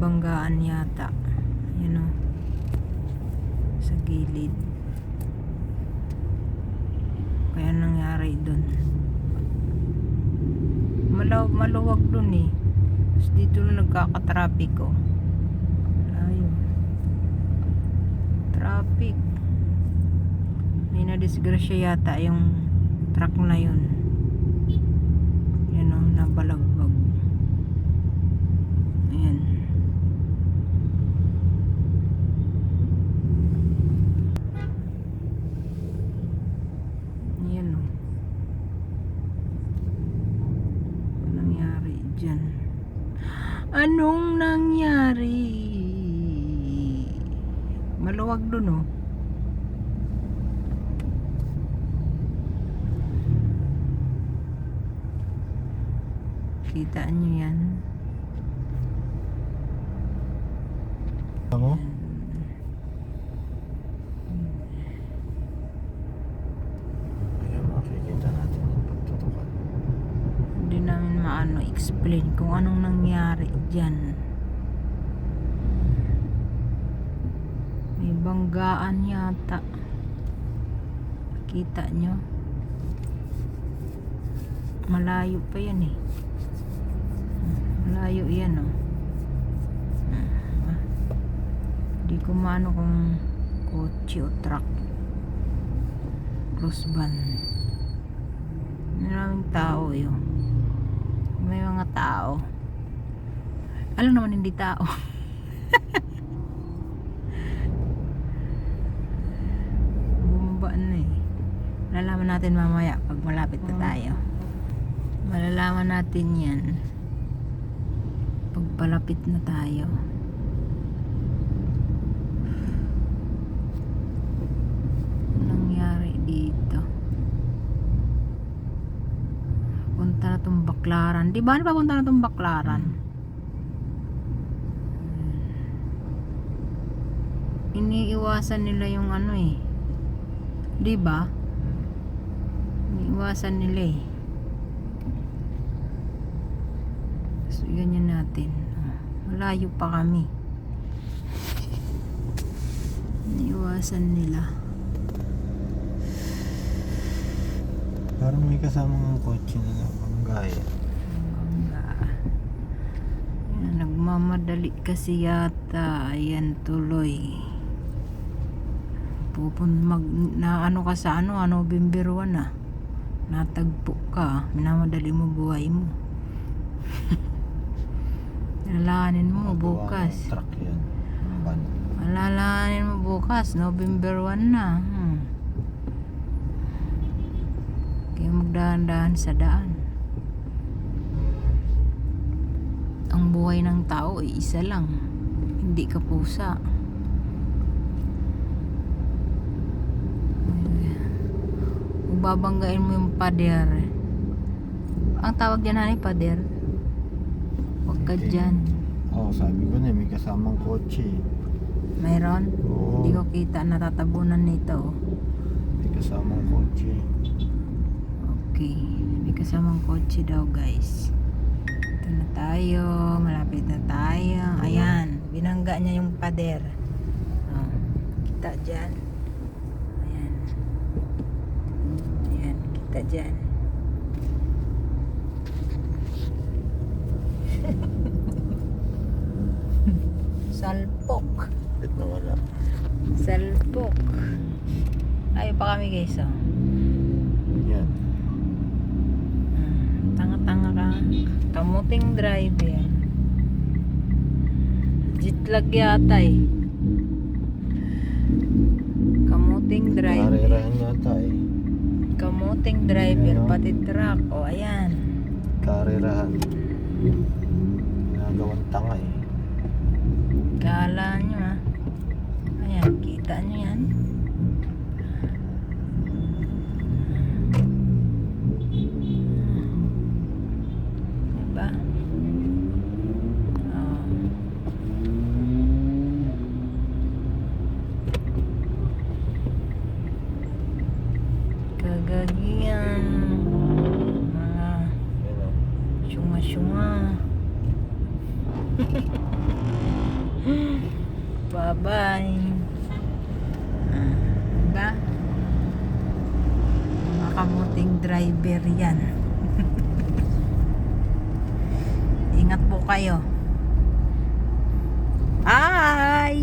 banggaan yata. Yan o. Sa gilid. Kaya nangyari dun. Malaw, maluwag dun eh. Tapos dito na nagkakatraffic oh. Ayun. Traffic. May nadisgrasya yata yung truck na yun. Yan o, nabalagbag. Ayan. Ayan o. Anong nangyari dyan? Anong nangyari? Maluwag dun oh. Kita nyo yan. Ako? Ayan, makikita natin yung pagtutukan. Hindi namin maano explain kung anong nangyari dyan. May banggaan yata. Kita nyo? Malayo pa yan eh. Malayo yan oh. Di ko maano kung kotse o truck. Cross van. Maraming tao yun. May mga tao. Alam naman hindi tao. Bumaba na eh. Malalaman natin mamaya pag malapit na tayo. Malalaman natin yan. Pag palapit na tayo. Anong nangyari dito? Punta na tong baklaran. Di ba ano pa punta na tong baklaran? Iniiwasan nila yung ano eh. Di ba? Iniiwasan nila eh. So, ganyan natin. Malayo pa kami. Iniiwasan nila. Parang may kasamang kotse na ang gaya. Nagmamadali kasi yata. Ayan tuloy. Pupun mag na ano ka sa ano, ano bimbirwan na. Natagpo ka, minamadali mo buhay mo. Alalahanin mo Magawa bukas. ng Truck yan. Alalahanin mo bukas, November 1 na. Hmm. Kaya magdahan-dahan sa daan. Ang buhay ng tao ay isa lang. Hindi ka pusa. Babanggain mo yung pader. Ang tawag dyan hani pader. Huwag ka dyan. Oo, sabi ko na, may kasamang kotse. Mayroon? Oo, Hindi ko kita natatabunan nito. may kasamang kotse. Okay. May kasamang kotse daw guys. Ito na tayo. Malapit na tayo. Ayan. Binangga niya yung pader. Oh, kita dyan. Ayan. Ayan. Kita dyan. Salpok. Salpok. Ayaw pa kami guys oh. Yan. Hmm, Tanga-tanga ka. Kamuting driver. Jitlag yata eh. Kamuting driver. Karerahan yata eh. Kamuting driver, Ano? pati truck. O, ayan. Karerahan. Ginagawang tanga eh. Kala nyo ah. Ayan, kita nyo yan. Kagagian. Mga syunga-syunga. Bye-bye. Ah, diba? Mga kamuting driver yan. Ingat po kayo. Bye!